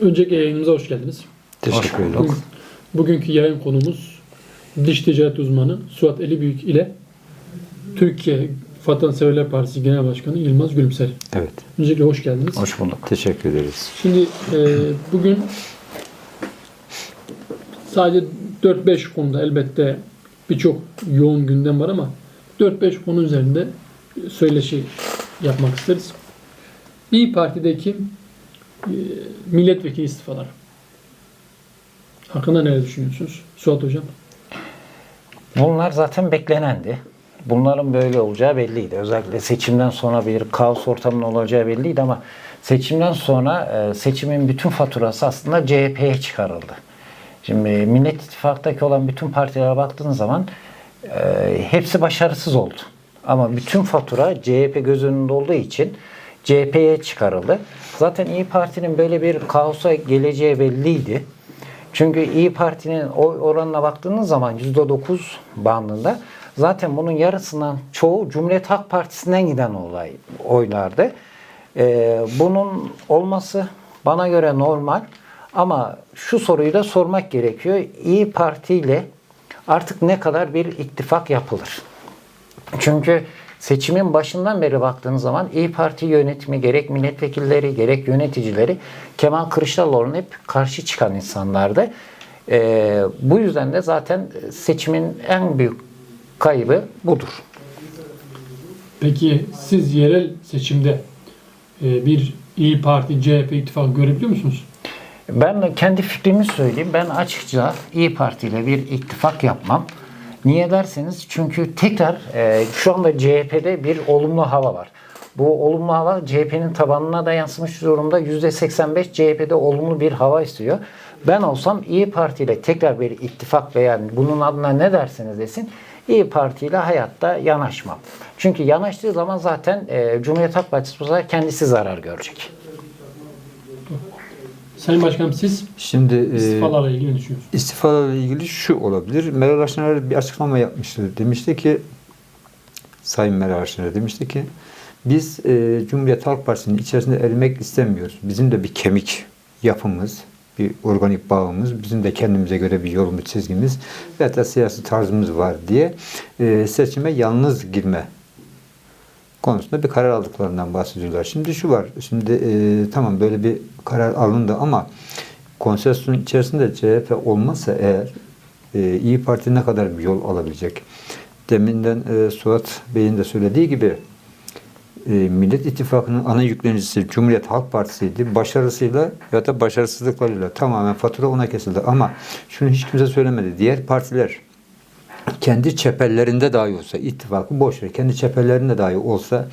Öncelikle yayınımıza hoş geldiniz. Teşekkür ederim. Bugün- Bugünkü yayın konumuz dış ticaret uzmanı Suat Elibüyük ile Türkiye Vatanseverler Partisi Genel Başkanı Yılmaz Gülümser. Evet. Öncelikle hoş geldiniz. Hoş bulduk. Teşekkür ederiz. Şimdi e, bugün sadece 4-5 konuda elbette birçok yoğun gündem var ama 4-5 konu üzerinde söyleşi yapmak isteriz. İyi Parti'deki milletvekili istifaları. Hakkında ne düşünüyorsunuz? Suat Hocam. Bunlar zaten beklenendi. Bunların böyle olacağı belliydi. Özellikle seçimden sonra bir kaos ortamının olacağı belliydi ama seçimden sonra e, seçimin bütün faturası aslında CHP'ye çıkarıldı. Şimdi Millet İttifakı'ndaki olan bütün partilere baktığınız zaman e, hepsi başarısız oldu. Ama bütün fatura CHP göz önünde olduğu için CHP'ye çıkarıldı. Zaten İyi Parti'nin böyle bir kaosa geleceği belliydi. Çünkü İyi Parti'nin oy oranına baktığınız zaman %9 bandında zaten bunun yarısından çoğu Cumhuriyet Halk Partisi'nden giden olay oylardı. Ee, bunun olması bana göre normal ama şu soruyu da sormak gerekiyor. İyi Parti ile artık ne kadar bir ittifak yapılır? Çünkü seçimin başından beri baktığınız zaman İyi Parti yönetimi gerek milletvekilleri gerek yöneticileri Kemal Kılıçdaroğlu'na hep karşı çıkan insanlardı. Ee, bu yüzden de zaten seçimin en büyük kaybı budur. Peki siz yerel seçimde e, bir İyi Parti CHP ittifakı görebiliyor musunuz? Ben kendi fikrimi söyleyeyim. Ben açıkça İyi Parti ile bir ittifak yapmam. Niye derseniz çünkü tekrar e, şu anda CHP'de bir olumlu hava var. Bu olumlu hava CHP'nin tabanına da yansımış durumda. %85 CHP'de olumlu bir hava istiyor. Ben olsam İyi Parti ile tekrar bir ittifak veya bunun adına ne derseniz desin İyi Parti ile hayatta yanaşmam. Çünkü yanaştığı zaman zaten e, Cumhuriyet Halk Partisi bu kendisi zarar görecek. Sayın Başkanım siz Şimdi e, istifalarla ilgili ne düşünüyorsunuz? istifalarla ilgili şu olabilir. Meral Akşener bir açıklama yapmıştı. Demişti ki Sayın Meral Akşener demişti ki biz e, Cumhuriyet Halk Partisi'nin içerisinde erimek istemiyoruz. Bizim de bir kemik yapımız, bir organik bağımız, bizim de kendimize göre bir yolumuz, çizgimiz ve hatta siyasi tarzımız var diye e, seçime yalnız girme konusunda bir karar aldıklarından bahsediyorlar. Şimdi şu var, şimdi e, tamam böyle bir karar alındı ama konsensüsün içerisinde CHP olmazsa eğer e, İyi Parti ne kadar bir yol alabilecek? Deminden e, Suat Bey'in de söylediği gibi e, Millet İttifakı'nın ana yüklenicisi Cumhuriyet Halk Partisi'ydi. Başarısıyla ya da başarısızlıklarıyla tamamen fatura ona kesildi. Ama şunu hiç kimse söylemedi. Diğer partiler kendi çeperlerinde dahi olsa ittifakı boş ver. Kendi çeperlerinde dahi olsa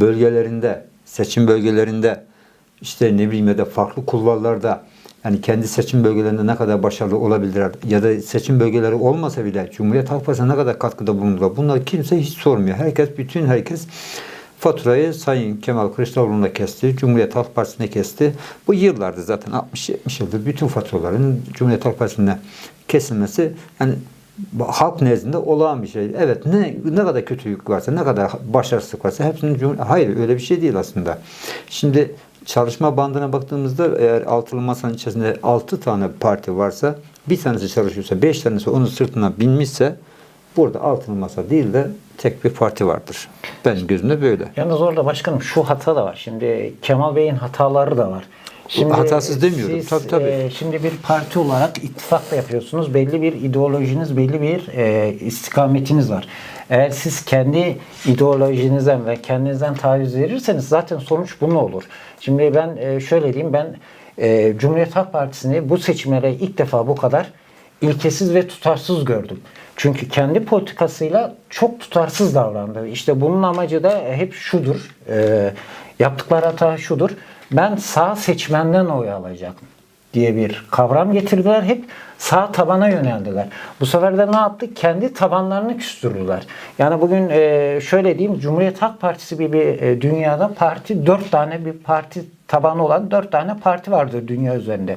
bölgelerinde, seçim bölgelerinde işte ne bileyim ya da farklı kulvarlarda yani kendi seçim bölgelerinde ne kadar başarılı olabilirler ya da seçim bölgeleri olmasa bile Cumhuriyet Halk Partisi'ne ne kadar katkıda bulundular. Bunları kimse hiç sormuyor. Herkes, bütün herkes faturayı Sayın Kemal Kılıçdaroğlu'na kesti. Cumhuriyet Halk Partisi'ne kesti. Bu yıllardır zaten 60-70 yıldır bütün faturaların Cumhuriyet Halk Partisi'ne kesilmesi yani halk nezdinde olağan bir şey. Evet ne ne kadar kötülük varsa, ne kadar başarısızlık varsa hepsinin cum- hayır öyle bir şey değil aslında. Şimdi çalışma bandına baktığımızda eğer altılı masanın içerisinde altı tane parti varsa bir tanesi çalışıyorsa, beş tanesi onun sırtına binmişse burada altılı masa değil de tek bir parti vardır. Benim gözümde böyle. Yalnız orada başkanım şu hata da var. Şimdi Kemal Bey'in hataları da var. Hatasız demiyorum. Siz, Tabii, tabii. e, şimdi bir parti olarak ittifak da yapıyorsunuz. Belli bir ideolojiniz, belli bir e, istikametiniz var. Eğer siz kendi ideolojinizden ve kendinizden taviz verirseniz zaten sonuç bunun olur. Şimdi ben e, şöyle diyeyim ben e, Cumhuriyet Halk Partisi'ni bu seçimlere ilk defa bu kadar ilkesiz ve tutarsız gördüm. Çünkü kendi politikasıyla çok tutarsız davrandı. İşte bunun amacı da hep şudur. E, yaptıkları hata şudur. Ben sağ seçmenden oy alacağım diye bir kavram getirdiler. Hep sağ tabana yöneldiler. Bu sefer de ne yaptı? Kendi tabanlarını küstürdüler. Yani bugün e, şöyle diyeyim Cumhuriyet Halk Partisi gibi e, dünyada parti dört tane bir parti tabanı olan dört tane parti vardır dünya üzerinde.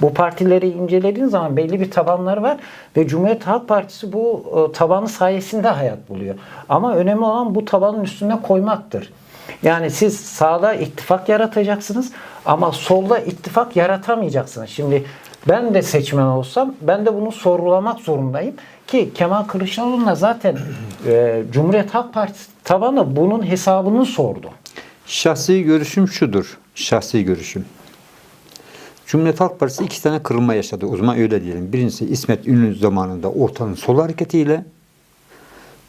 Bu partileri incelediğin zaman belli bir tabanları var ve Cumhuriyet Halk Partisi bu e, tabanı sayesinde hayat buluyor. Ama önemli olan bu tabanın üstüne koymaktır. Yani siz sağda ittifak yaratacaksınız Ama solda ittifak yaratamayacaksın. Şimdi ben de seçmen olsam ben de bunu sorgulamak zorundayım. Ki Kemal Kılıçdaroğlu'na zaten e, Cumhuriyet Halk Partisi tabanı bunun hesabını sordu. Şahsi görüşüm şudur. Şahsi görüşüm. Cumhuriyet Halk Partisi iki tane kırılma yaşadı. O zaman öyle diyelim. Birincisi İsmet İnönü zamanında ortanın sol hareketiyle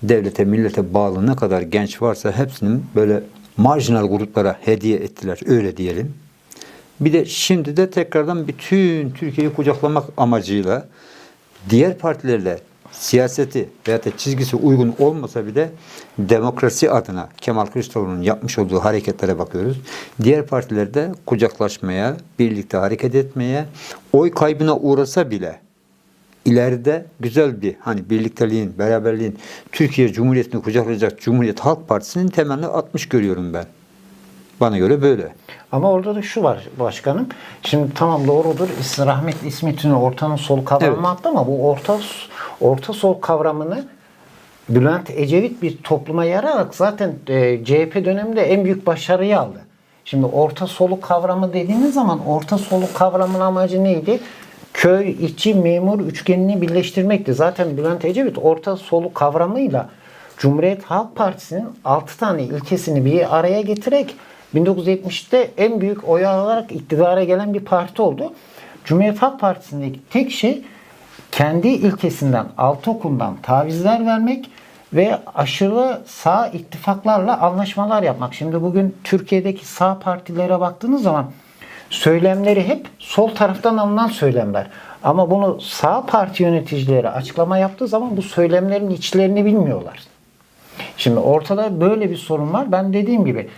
devlete, millete bağlı ne kadar genç varsa hepsinin böyle marjinal gruplara hediye ettiler. Öyle diyelim. Bir de şimdi de tekrardan bütün Türkiye'yi kucaklamak amacıyla diğer partilerle siyaseti veya da çizgisi uygun olmasa bile demokrasi adına Kemal Kılıçdaroğlu'nun yapmış olduğu hareketlere bakıyoruz. Diğer partilerde kucaklaşmaya, birlikte hareket etmeye, oy kaybına uğrasa bile ileride güzel bir hani birlikteliğin, beraberliğin Türkiye Cumhuriyeti'ni kucaklayacak Cumhuriyet Halk Partisi'nin temelini atmış görüyorum ben. Bana göre böyle. Ama orada da şu var başkanım. Şimdi tamam doğrudur. İs- Rahmetli İsmet İnönü ortanın sol kavramı Evet. attı ama bu orta orta sol kavramını Bülent Ecevit bir topluma yararak zaten e, CHP döneminde en büyük başarıyı aldı. Şimdi orta solu kavramı dediğiniz zaman orta solu kavramın amacı neydi? Köy, içi, memur üçgenini birleştirmekti. Zaten Bülent Ecevit orta solu kavramıyla Cumhuriyet Halk Partisi'nin 6 tane ilkesini bir araya getirerek 1970'te en büyük oy alarak iktidara gelen bir parti oldu. Cumhuriyet Halk Partisi'ndeki tek şey kendi ilkesinden, Altokun'dan tavizler vermek ve aşırı sağ ittifaklarla anlaşmalar yapmak. Şimdi bugün Türkiye'deki sağ partilere baktığınız zaman söylemleri hep sol taraftan alınan söylemler. Ama bunu sağ parti yöneticileri açıklama yaptığı zaman bu söylemlerin içlerini bilmiyorlar. Şimdi ortada böyle bir sorun var. Ben dediğim gibi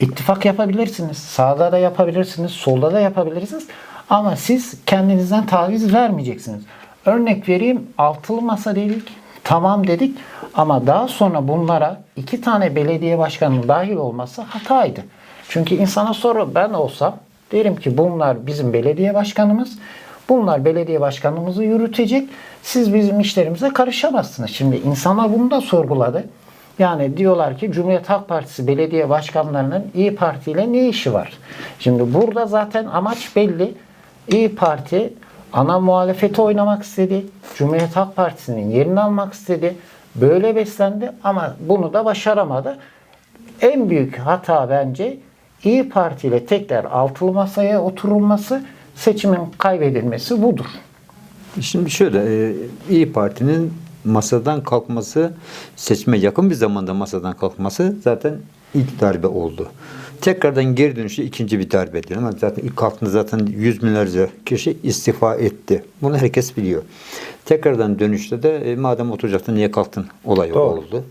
ittifak yapabilirsiniz. Sağda da yapabilirsiniz. Solda da yapabilirsiniz. Ama siz kendinizden taviz vermeyeceksiniz. Örnek vereyim. Altılı masa dedik. Tamam dedik. Ama daha sonra bunlara iki tane belediye başkanının dahil olması hataydı. Çünkü insana soru ben olsam derim ki bunlar bizim belediye başkanımız. Bunlar belediye başkanımızı yürütecek. Siz bizim işlerimize karışamazsınız. Şimdi insanlar bunu da sorguladı. Yani diyorlar ki Cumhuriyet Halk Partisi belediye başkanlarının İyi Parti ile ne işi var? Şimdi burada zaten amaç belli. İyi Parti ana muhalefeti oynamak istedi. Cumhuriyet Halk Partisi'nin yerini almak istedi. Böyle beslendi ama bunu da başaramadı. En büyük hata bence İyi Parti ile tekrar altılı masaya oturulması, seçimin kaybedilmesi budur. Şimdi şöyle, e, İyi Parti'nin masadan kalkması, seçime yakın bir zamanda masadan kalkması zaten ilk darbe oldu. Tekrardan geri dönüşü ikinci bir darbedir ama zaten ilk kalktığında zaten yüz binlerce kişi istifa etti. Bunu herkes biliyor. Tekrardan dönüşte de e, madem oturacaktın niye kalktın olayı Doğru. oldu.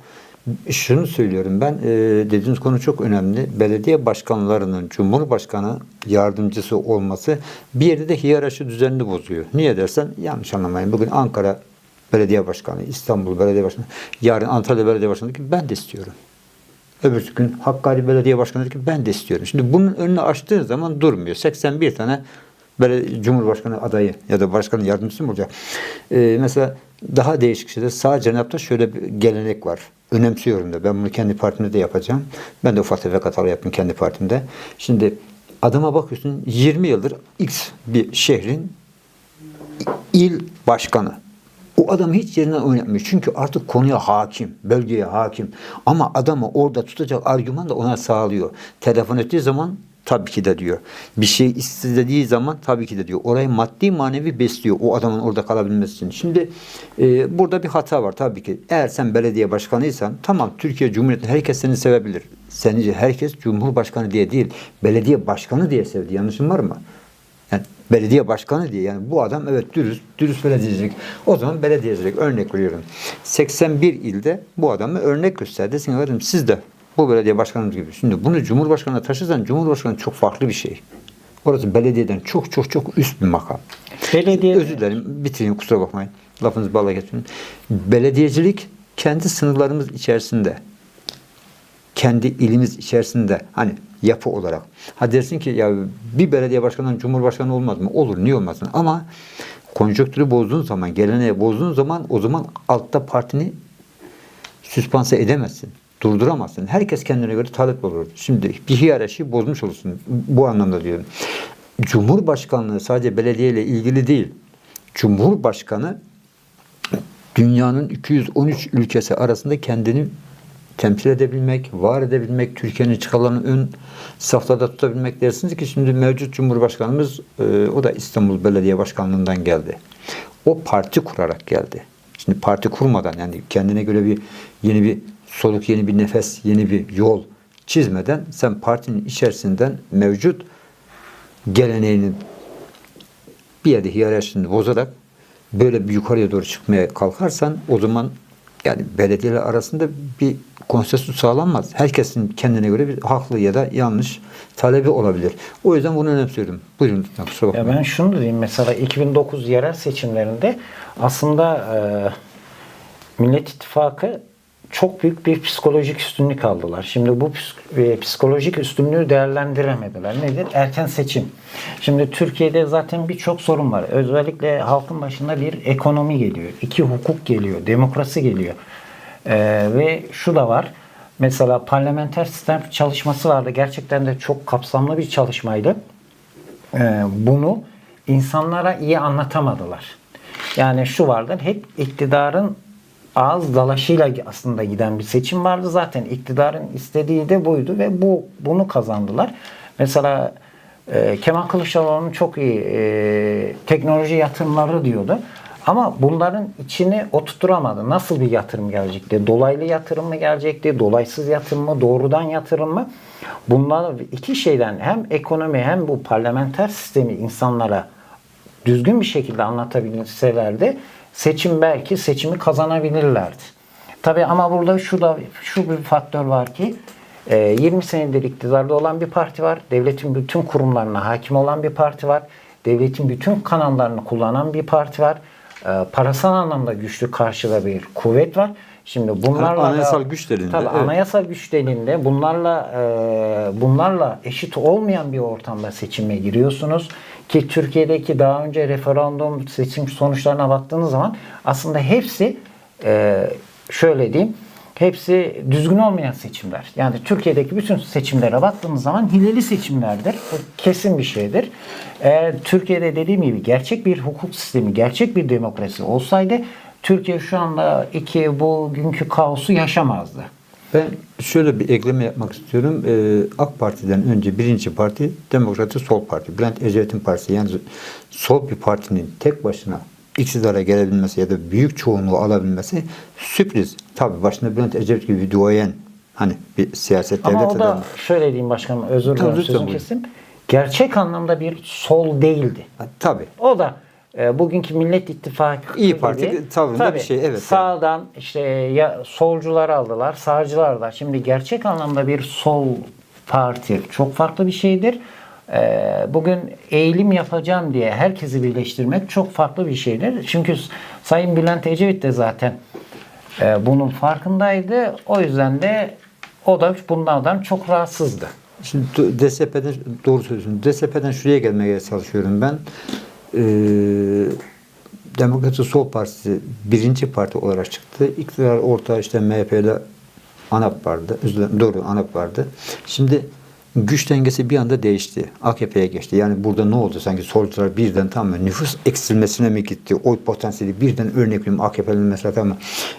Şunu söylüyorum ben, e, dediğiniz konu çok önemli. Belediye başkanlarının Cumhurbaşkanı yardımcısı olması bir yerde de hiyerarşi düzenini bozuyor. Niye dersen yanlış anlamayın. Bugün Ankara Belediye Başkanı, İstanbul Belediye Başkanı, yarın Antalya Belediye Başkanı ki ben de istiyorum. Öbürsü gün Hakkari Belediye Başkanı dedi ki ben de istiyorum. Şimdi bunun önünü açtığın zaman durmuyor. 81 tane böyle Cumhurbaşkanı adayı ya da başkanın yardımcısı mı olacak? Ee, mesela daha değişik şeyler. Sağ cenapta şöyle bir gelenek var. Önemsiyorum da. Ben bunu kendi partimde de yapacağım. Ben de ufak tefek hatalar yaptım kendi partimde. Şimdi adama bakıyorsun 20 yıldır X bir şehrin il başkanı. O adam hiç yerinden oynatmıyor. Çünkü artık konuya hakim, bölgeye hakim. Ama adamı orada tutacak argüman da ona sağlıyor. Telefon ettiği zaman tabii ki de diyor. Bir şey istediği zaman tabii ki de diyor. Orayı maddi manevi besliyor o adamın orada kalabilmesi için. Şimdi e, burada bir hata var tabii ki. Eğer sen belediye başkanıysan tamam Türkiye Cumhuriyeti herkes seni sevebilir. Seni herkes Cumhurbaşkanı diye değil, belediye başkanı diye sevdi. Yanlışım var mı? Yani belediye başkanı diye yani bu adam evet dürüst, dürüst belediyecilik. O zaman belediyecilik örnek veriyorum. 81 ilde bu adamı örnek gösterdi. Desin ki, "Efendim siz de bu belediye başkanımız gibi. Şimdi bunu Cumhurbaşkanı'na taşırsan Cumhurbaşkanı çok farklı bir şey. Orası belediyeden çok çok çok üst bir makam. Belediye Özür dilerim bitireyim kusura bakmayın. Lafınızı balla getirin. Belediyecilik kendi sınırlarımız içerisinde kendi ilimiz içerisinde hani yapı olarak. Ha dersin ki ya bir belediye başkanından cumhurbaşkanı olmaz mı? Olur niye olmasın? Ama konjonktürü bozduğun zaman, geleneği bozduğun zaman o zaman altta partini süspanse edemezsin. Durduramazsın. Herkes kendine göre talep olur. Şimdi bir hiyerarşi bozmuş olursun. Bu anlamda diyorum. Cumhurbaşkanlığı sadece belediye ile ilgili değil. Cumhurbaşkanı dünyanın 213 ülkesi arasında kendini temsil edebilmek, var edebilmek, Türkiye'nin çıkarlarını ön safhada tutabilmek dersiniz ki şimdi mevcut Cumhurbaşkanımız e, o da İstanbul Belediye Başkanlığından geldi. O parti kurarak geldi. Şimdi parti kurmadan yani kendine göre bir yeni bir soluk, yeni bir nefes, yeni bir yol çizmeden sen partinin içerisinden mevcut geleneğinin bir yerde hiyerarşisini bozarak böyle bir yukarıya doğru çıkmaya kalkarsan o zaman yani belediyeler arasında bir konsensüs sağlanmaz. Herkesin kendine göre bir haklı ya da yanlış talebi olabilir. O yüzden bunu önemsiyorum. Buyurun lütfen Ya ben şunu diyeyim mesela 2009 yerel seçimlerinde aslında e, Millet İttifakı çok büyük bir psikolojik üstünlük aldılar. Şimdi bu e, psikolojik üstünlüğü değerlendiremediler. Nedir? Erken seçim. Şimdi Türkiye'de zaten birçok sorun var. Özellikle halkın başında bir ekonomi geliyor. iki hukuk geliyor. Demokrasi geliyor. E, ve şu da var. Mesela parlamenter sistem çalışması vardı. Gerçekten de çok kapsamlı bir çalışmaydı. Ee, bunu insanlara iyi anlatamadılar. Yani şu vardır, hep iktidarın ağız dalaşıyla aslında giden bir seçim vardı. Zaten iktidarın istediği de buydu ve bu bunu kazandılar. Mesela e, Kemal Kılıçdaroğlu'nun çok iyi e, teknoloji yatırımları diyordu. Ama bunların içini oturtturamadı. Nasıl bir yatırım gelecekti? Dolaylı yatırım mı gelecekti? Dolaysız yatırım mı? Doğrudan yatırım mı? Bunlar iki şeyden hem ekonomi hem bu parlamenter sistemi insanlara düzgün bir şekilde anlatabilselerdi seçim belki seçimi kazanabilirlerdi. Tabii ama burada şu da şu bir faktör var ki e, 20 senedir iktidarda olan bir parti var. Devletin bütün kurumlarına hakim olan bir parti var. Devletin bütün kanallarını kullanan bir parti var. E, Parasal anlamda güçlü karşıda bir kuvvet var. Şimdi bunlarla Anayasal güç delinde, Tabii evet. anayasal güç delinde bunlarla e, bunlarla eşit olmayan bir ortamda seçime giriyorsunuz ki Türkiye'deki daha önce referandum seçim sonuçlarına baktığınız zaman aslında hepsi e, şöyle diyeyim hepsi düzgün olmayan seçimler. Yani Türkiye'deki bütün seçimlere baktığımız zaman hileli seçimlerdir. Bu kesin bir şeydir. Eğer Türkiye'de dediğim gibi gerçek bir hukuk sistemi, gerçek bir demokrasi olsaydı Türkiye şu anda iki bugünkü kaosu yaşamazdı. Ben şöyle bir ekleme yapmak istiyorum. Ee, AK Parti'den önce birinci parti Demokratik Sol Parti. Bülent Ecevit'in partisi. Yani sol bir partinin tek başına iktidara gelebilmesi ya da büyük çoğunluğu alabilmesi sürpriz. Tabii başında Bülent Ecevit gibi bir duayen hani bir siyaset Ama devlet o da adamı. şöyle diyeyim başkanım özür dilerim buyurun. kestim. Gerçek anlamda bir sol değildi. Ha, Tabii. O da bugünkü Millet İttifakı İyi Parti gibi, tavrında tabii, bir şey, evet. Sağdan işte ya solcuları aldılar, sağcılar da. Şimdi gerçek anlamda bir sol parti çok farklı bir şeydir. E, bugün eğilim yapacağım diye herkesi birleştirmek çok farklı bir şeydir. Çünkü Sayın Bülent Ecevit de zaten e, bunun farkındaydı. O yüzden de o da bunlardan çok rahatsızdı. Şimdi DSP'den doğru söylüyorsun. DSP'den şuraya gelmeye çalışıyorum ben. Ee, Demokratik Sol Partisi birinci parti olarak çıktı. İktidar orta işte MHP'de ANAP vardı. Dilerim, doğru ANAP vardı. Şimdi güç dengesi bir anda değişti. AKP'ye geçti. Yani burada ne oldu? Sanki solcular birden tam nüfus eksilmesine mi gitti? Oy potansiyeli birden örnek vereyim AKP'nin mesela tam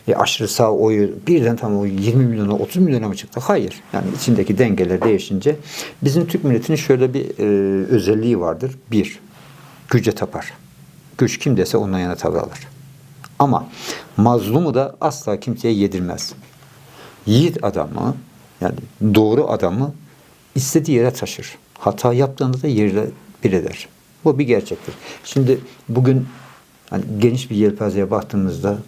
e, aşırı sağ oyu birden tam o 20 milyona 30 milyona mı çıktı? Hayır. Yani içindeki dengeler değişince bizim Türk milletinin şöyle bir e, özelliği vardır. Bir, güce tapar. Güç kim dese ondan yana tavır alır. Ama mazlumu da asla kimseye yedirmez. Yiğit adamı yani doğru adamı istediği yere taşır. Hata yaptığında da yerle bir eder. Bu bir gerçektir. Şimdi bugün hani geniş bir yelpazeye baktığımızda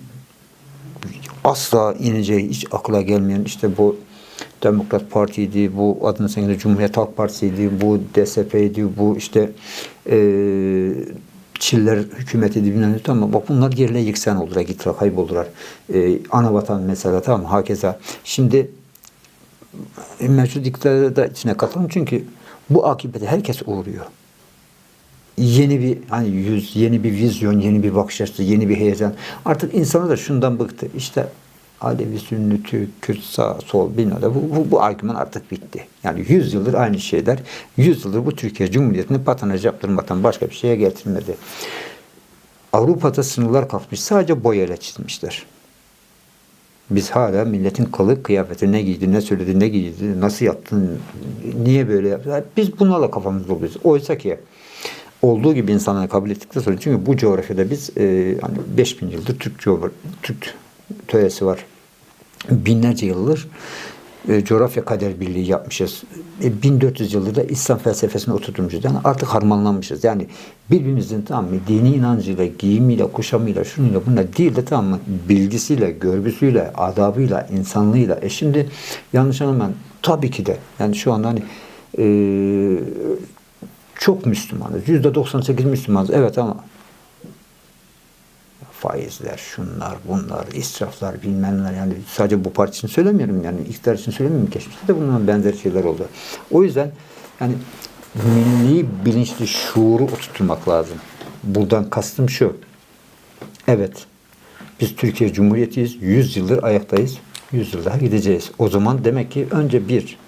asla ineceği hiç akla gelmeyen işte bu Demokrat Parti'ydi, bu adını sen Cumhuriyet Halk Partisi'ydi, bu DSP'ydi, bu işte eee Çiller hükümetiydi bilmem ne tamam bak bunlar yerine yeksan oldular, gittiler, kayboldular. Eee ana vatan mesela tamam hakeza. Şimdi e, mevcut iktidarı da içine katalım çünkü bu akibete herkes uğruyor. Yeni bir hani yüz, yeni bir vizyon, yeni bir bakış açısı, yeni bir heyecan. Artık insanlar da şundan bıktı. İşte Alevi, Sünni, Türk, Kürt, sağ, sol bilmem. Bu, bu, bu argüman artık bitti. Yani 100 yıldır aynı şeyler. 100 yıldır bu Türkiye Cumhuriyeti'ni patanaj yaptırmaktan başka bir şeye getirmedi. Avrupa'da sınırlar kalkmış. Sadece boyayla çizmişler. Biz hala milletin kılık kıyafeti ne giydi, ne söyledi, ne giydi, nasıl yaptın, niye böyle yaptı. Biz bunlarla kafamızda doluyoruz. Oysa ki olduğu gibi insanları kabul ettikten sonra çünkü bu coğrafyada biz e, hani 5000 yıldır Türk coğrafya, Türk töresi var. Binlerce yıldır e, coğrafya kader birliği yapmışız. E, 1400 yıldır da İslam felsefesini oturtmuşuz. Yani artık harmanlanmışız. Yani birbirimizin tamam mı dini inancıyla, giyimiyle, kuşamıyla, şunuyla bununla değil de tamam mı bilgisiyle, görgüsüyle, adabıyla, insanlığıyla. E şimdi yanlış anlamayın tabii ki de yani şu anda hani e, çok Müslümanız. Yüzde 98 Müslümanız. Evet ama faizler, şunlar, bunlar, israflar, bilmem. Yani sadece bu parti için söylemiyorum. Yani iktidar için söylemiyorum. Geçmişte de bunun benzer şeyler oldu. O yüzden yani milli bilinçli şuuru oturtmak lazım. Buradan kastım şu. Evet. Biz Türkiye Cumhuriyeti'yiz. 100 yıldır ayaktayız. 100 yıl daha gideceğiz. O zaman demek ki önce bir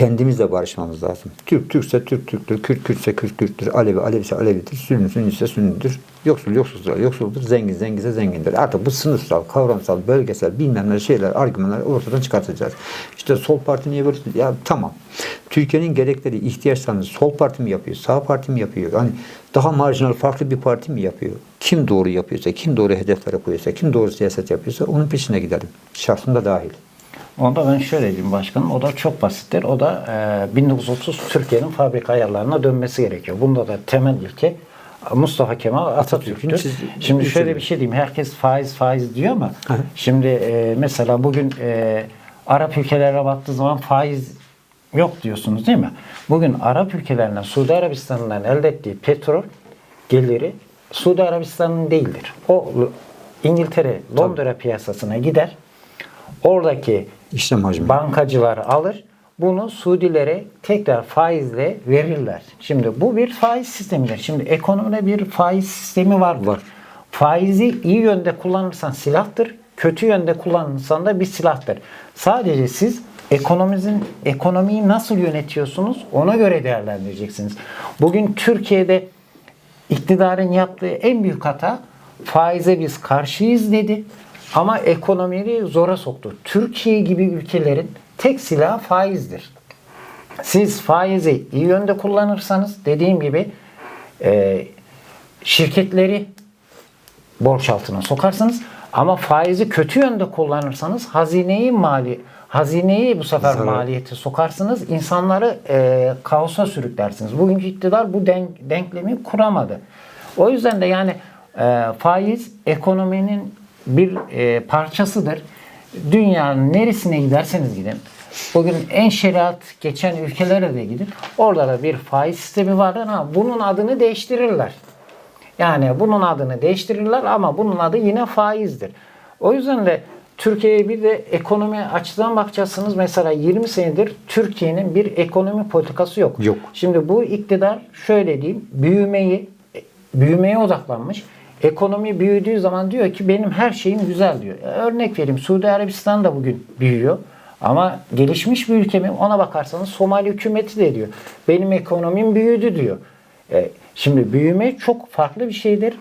kendimizle barışmamız lazım. Türk Türkse Türk Türktür, Kürt Kürtse Kürt Kürttür, Alevi Alevise Alevidir, Sünni Sünniyse Sünnidir, yoksul yoksulsa yoksuldur, zengin zenginse zengindir. Artık bu sınıfsal, kavramsal, bölgesel bilmem ne şeyler, argümanları ortadan çıkartacağız. İşte sol parti niye böyle? Ya tamam. Türkiye'nin gerekleri, ihtiyaçlarını sol parti mi yapıyor, sağ parti mi yapıyor? Hani daha marjinal farklı bir parti mi yapıyor? Kim doğru yapıyorsa, kim doğru hedeflere koyuyorsa, kim doğru siyaset yapıyorsa onun peşine gidelim. Şartım da dahil. Onda ben şöyle diyeyim başkanım. O da çok basittir. O da e, 1930 Türkiye'nin fabrika ayarlarına dönmesi gerekiyor. Bunda da temel ilke Mustafa Kemal Atatürk'tür. Çiz- Şimdi şöyle bir şey diyeyim. Herkes faiz faiz diyor ama Hı. şimdi e, mesela bugün e, Arap ülkelere baktığı zaman faiz yok diyorsunuz değil mi? Bugün Arap ülkelerinden Suudi Arabistan'dan elde ettiği petrol geliri Suudi Arabistan'ın değildir. O İngiltere, Londra piyasasına gider. Oradaki İşlem hacmi. bankacılar alır. Bunu Suudilere tekrar faizle verirler. Şimdi bu bir faiz sistemidir. Şimdi ekonomide bir faiz sistemi vardır. Var. Faizi iyi yönde kullanırsan silahtır. Kötü yönde kullanırsan da bir silahtır. Sadece siz ekonomimizin ekonomiyi nasıl yönetiyorsunuz ona göre değerlendireceksiniz. Bugün Türkiye'de iktidarın yaptığı en büyük hata faize biz karşıyız dedi ama ekonomiyi zora soktu. Türkiye gibi ülkelerin tek silahı faizdir. Siz faizi iyi yönde kullanırsanız dediğim gibi e, şirketleri borç altına sokarsınız ama faizi kötü yönde kullanırsanız hazineyi mali hazineyi bu sefer Zarar. maliyete sokarsınız. insanları e, kaosa sürüklersiniz. Bugünkü iktidar bu denk, denklemi kuramadı. O yüzden de yani e, faiz ekonominin bir e, parçasıdır. Dünyanın neresine giderseniz gidin. Bugün en şeriat geçen ülkelere de gidin. Orada da bir faiz sistemi vardır. Ha, bunun adını değiştirirler. Yani bunun adını değiştirirler ama bunun adı yine faizdir. O yüzden de Türkiye'ye bir de ekonomi açıdan bakacaksınız. Mesela 20 senedir Türkiye'nin bir ekonomi politikası yok. Yok. Şimdi bu iktidar şöyle diyeyim büyümeyi büyümeye odaklanmış. Ekonomi büyüdüğü zaman diyor ki benim her şeyim güzel diyor. Örnek vereyim Suudi Arabistan da bugün büyüyor. Ama gelişmiş bir ülke mi? Ona bakarsanız Somali hükümeti de diyor. Benim ekonomim büyüdü diyor. E, şimdi büyüme çok farklı bir şeydir.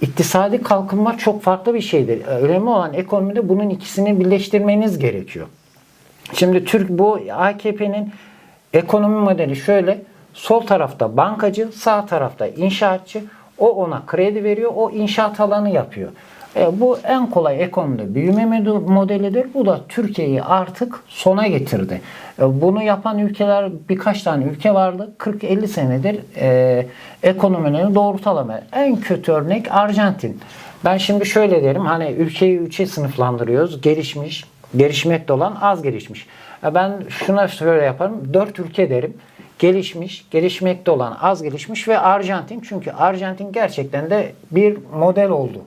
İktisadi kalkınma çok farklı bir şeydir. E, Önemli olan ekonomide bunun ikisini birleştirmeniz gerekiyor. Şimdi Türk bu AKP'nin ekonomi modeli şöyle. Sol tarafta bankacı, sağ tarafta inşaatçı. O ona kredi veriyor, o inşaat alanı yapıyor. E, bu en kolay ekonomide büyüme mod- modelidir. Bu da Türkiye'yi artık sona getirdi. E, bunu yapan ülkeler birkaç tane ülke vardı. 40-50 senedir e, ekonomilerini doğrultamıyor. En kötü örnek Arjantin. Ben şimdi şöyle derim hani ülkeyi üçe sınıflandırıyoruz. Gelişmiş, gelişmekte olan az gelişmiş. E, Ben şuna şöyle yaparım. Dört ülke derim. Gelişmiş, gelişmekte olan az gelişmiş ve Arjantin. Çünkü Arjantin gerçekten de bir model oldu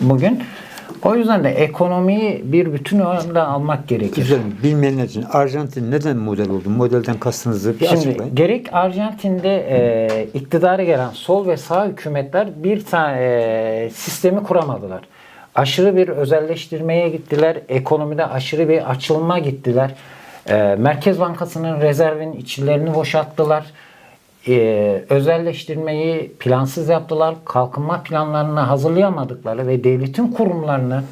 bugün. O yüzden de ekonomiyi bir bütün önde almak gerekir. Güzel. Bilmeyenler için Arjantin neden model oldu? Modelden kastınızı bir Şimdi açıklayın. gerek Arjantin'de e, iktidara gelen sol ve sağ hükümetler bir tane e, sistemi kuramadılar. aşırı bir özelleştirmeye gittiler. Ekonomide aşırı bir açılma gittiler. Ee, Merkez Bankası'nın rezervin içlerini boşalttılar. Ee, özelleştirmeyi plansız yaptılar. Kalkınma planlarını hazırlayamadıkları ve devletin kurumlarını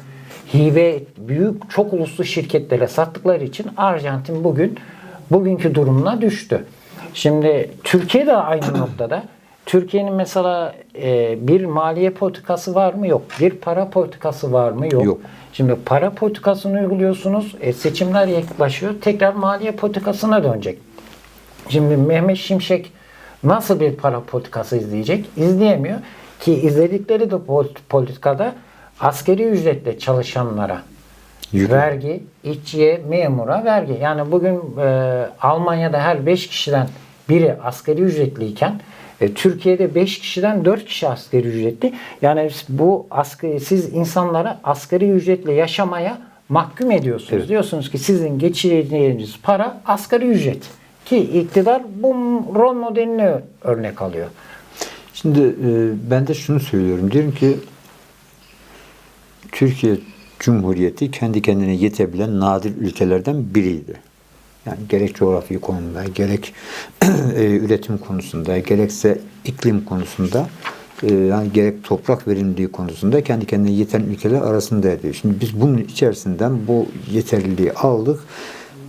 hibe büyük çok uluslu şirketlere sattıkları için Arjantin bugün bugünkü durumuna düştü. Şimdi Türkiye de aynı noktada. Türkiye'nin mesela e, bir maliye politikası var mı? Yok. Bir para politikası var mı? Yok. Yok. Şimdi para politikasını uyguluyorsunuz. E, seçimler yaklaşıyor. Tekrar maliye politikasına dönecek. Şimdi Mehmet Şimşek nasıl bir para politikası izleyecek? İzleyemiyor. Ki izledikleri de pol- politikada askeri ücretle çalışanlara Yük. vergi, işçiye, memura vergi. Yani bugün e, Almanya'da her 5 kişiden biri asgari ücretliyken e, Türkiye'de 5 kişiden 4 kişi asgari ücretli. Yani bu asgari, siz insanlara asgari ücretle yaşamaya mahkum ediyorsunuz. Evet. Diyorsunuz ki sizin geçireceğiniz para asgari ücret. Ki iktidar bu rol modelini örnek alıyor. Şimdi e, ben de şunu söylüyorum. Diyorum ki Türkiye Cumhuriyeti kendi kendine yetebilen nadir ülkelerden biriydi. Yani gerek coğrafi konumda, gerek e, üretim konusunda, gerekse iklim konusunda, e, yani gerek toprak verimliliği konusunda kendi kendine yeten ülkeler arasındaydı. Şimdi biz bunun içerisinden bu yeterliliği aldık.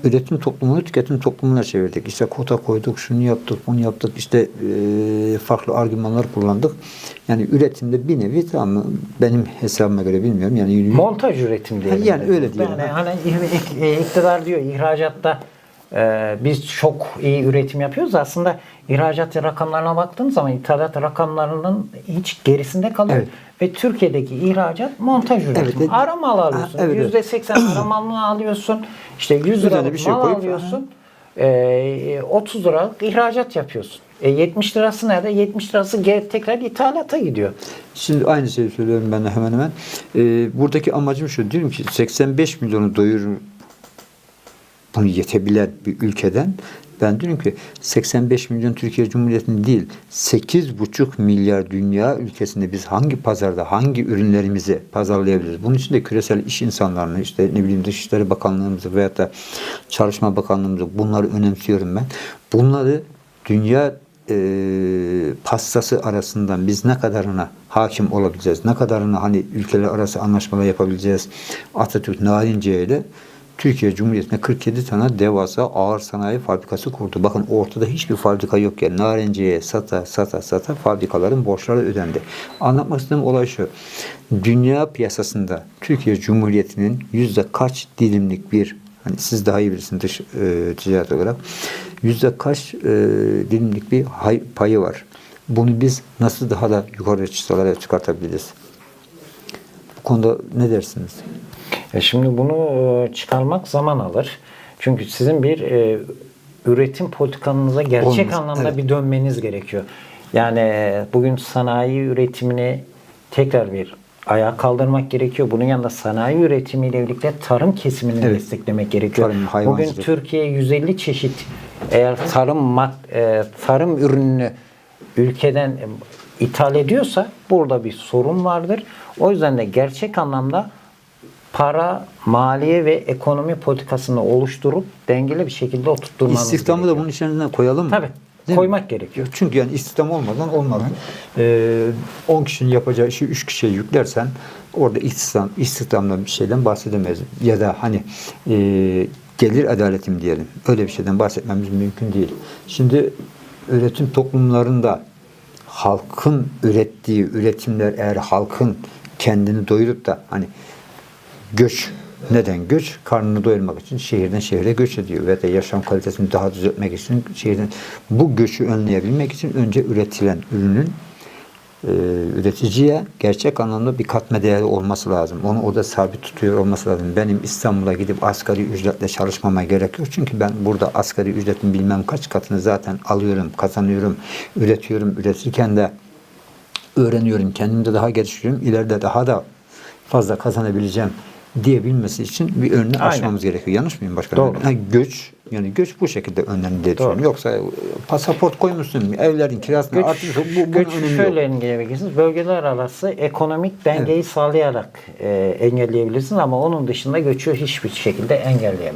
Üretim toplumunu tüketim toplumuna çevirdik. İşte kota koyduk, şunu yaptık, bunu yaptık. İşte e, farklı argümanlar kullandık. Yani üretimde bir nevi tamam benim hesabıma göre bilmiyorum. Yani Montaj üretim diyelim. Yani öyle diyelim. Yani hani ik- ik- iktidar diyor ihracatta e, biz çok iyi üretim yapıyoruz. Aslında ihracat rakamlarına baktığımız zaman ithalat rakamlarının hiç gerisinde kalıyor. Evet. Ve Türkiye'deki ihracat montaj üretim. Evet, evet. Aramalı alıyorsun. Ha, evet, evet. Yüzde seksen aramalı alıyorsun. İşte 100 Üzerine liralık bir şey mal koyup- alıyorsun. E, 30 liralık ihracat yapıyorsun. E, 70 lirası nerede? 70 lirası tekrar ithalata gidiyor. Şimdi aynı şeyi söylüyorum ben de hemen hemen. Ee, buradaki amacım şu. Diyorum ki 85 milyonu doyurur bunu yetebilen bir ülkeden ben diyorum ki 85 milyon Türkiye Cumhuriyeti'nin değil 8,5 milyar dünya ülkesinde biz hangi pazarda hangi ürünlerimizi pazarlayabiliriz? Bunun için de küresel iş insanlarını işte ne bileyim Dışişleri Bakanlığımızı veyahut da Çalışma Bakanlığımızı bunları önemsiyorum ben. Bunları dünya e, pastası arasından biz ne kadarına hakim olabileceğiz, ne kadarına hani ülkeler arası anlaşmalar yapabileceğiz. Atatürk Narince ile Türkiye Cumhuriyeti'ne 47 tane devasa ağır sanayi fabrikası kurdu. Bakın ortada hiçbir fabrika yok yani. Narenciye sata sata sata fabrikaların borçları ödendi. Anlatmak istediğim olay şu. Dünya piyasasında Türkiye Cumhuriyeti'nin yüzde kaç dilimlik bir hani siz daha iyi bilirsiniz dış e, ticaret olarak yüzde kaç e, dilimlik bir hay- payı var. Bunu biz nasıl daha da yukarı çıtalara çıkartabiliriz? Bu konuda ne dersiniz? E şimdi bunu e, çıkarmak zaman alır. Çünkü sizin bir e, üretim politikanıza gerçek Olmaz, anlamda evet. bir dönmeniz gerekiyor. Yani e, bugün sanayi üretimini tekrar bir ayağa kaldırmak gerekiyor. Bunun yanında sanayi üretimiyle birlikte tarım kesimini Evet. desteklemek gerekiyor. Tarım, Bugün. Türkiye 150 çeşit eğer tarım e, tarım ürününü ülkeden e, ithal ediyorsa burada bir sorun vardır. O yüzden de gerçek anlamda para, maliye ve ekonomi politikasını oluşturup dengeli bir şekilde oturtturmamız İstihdamı da bunun içerisine koyalım mı? Tabii. Değil mi? koymak gerekiyor. Çünkü yani istihdam olmadan olmaz. Ee, 10 kişinin yapacağı işi 3 kişiye yüklersen orada istihdam, istihdamdan bir şeyden bahsedemeyiz. Ya da hani e, gelir adaletim diyelim. Öyle bir şeyden bahsetmemiz mümkün değil. Şimdi üretim toplumlarında halkın ürettiği üretimler eğer halkın kendini doyurup da hani göç neden göç? Karnını doyurmak için şehirden şehre göç ediyor ve de yaşam kalitesini daha düzeltmek için şehirden bu göçü önleyebilmek için önce üretilen ürünün e, üreticiye gerçek anlamda bir katma değeri olması lazım. Onu orada sabit tutuyor olması lazım. Benim İstanbul'a gidip asgari ücretle çalışmama gerek yok. Çünkü ben burada asgari ücretin bilmem kaç katını zaten alıyorum, kazanıyorum, üretiyorum. Üretirken de öğreniyorum, kendimi de daha geliştiriyorum. İleride daha da fazla kazanabileceğim diyebilmesi için bir önünü Aynen. gerekiyor. Yanlış mıyım başkanım? Doğru. Ha, göç yani göç bu şekilde önlenir diye düşünüyorum. Yoksa e, pasaport koymuşsun, evlerin kirasını Göç. Bu, göç şöyle engelleyebilirsiniz. Bölgeler arası ekonomik dengeyi sağlayarak e, engelleyebilirsiniz ama onun dışında göçü hiçbir şekilde engelleyemez.